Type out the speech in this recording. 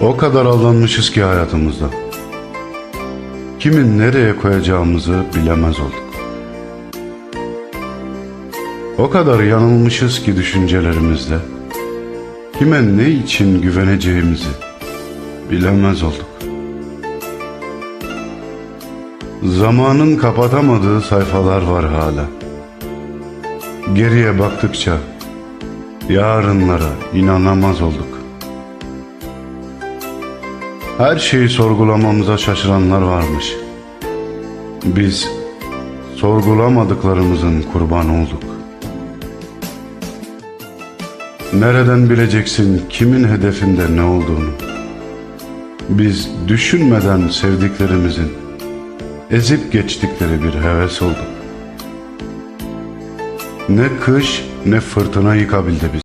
O kadar aldanmışız ki hayatımızda. Kimin nereye koyacağımızı bilemez olduk. O kadar yanılmışız ki düşüncelerimizde. Kime ne için güveneceğimizi bilemez olduk. Zamanın kapatamadığı sayfalar var hala. Geriye baktıkça yarınlara inanamaz olduk. Her şeyi sorgulamamıza şaşıranlar varmış. Biz sorgulamadıklarımızın kurbanı olduk. Nereden bileceksin kimin hedefinde ne olduğunu? Biz düşünmeden sevdiklerimizin ezip geçtikleri bir heves olduk. Ne kış ne fırtına yıkabildi bizi.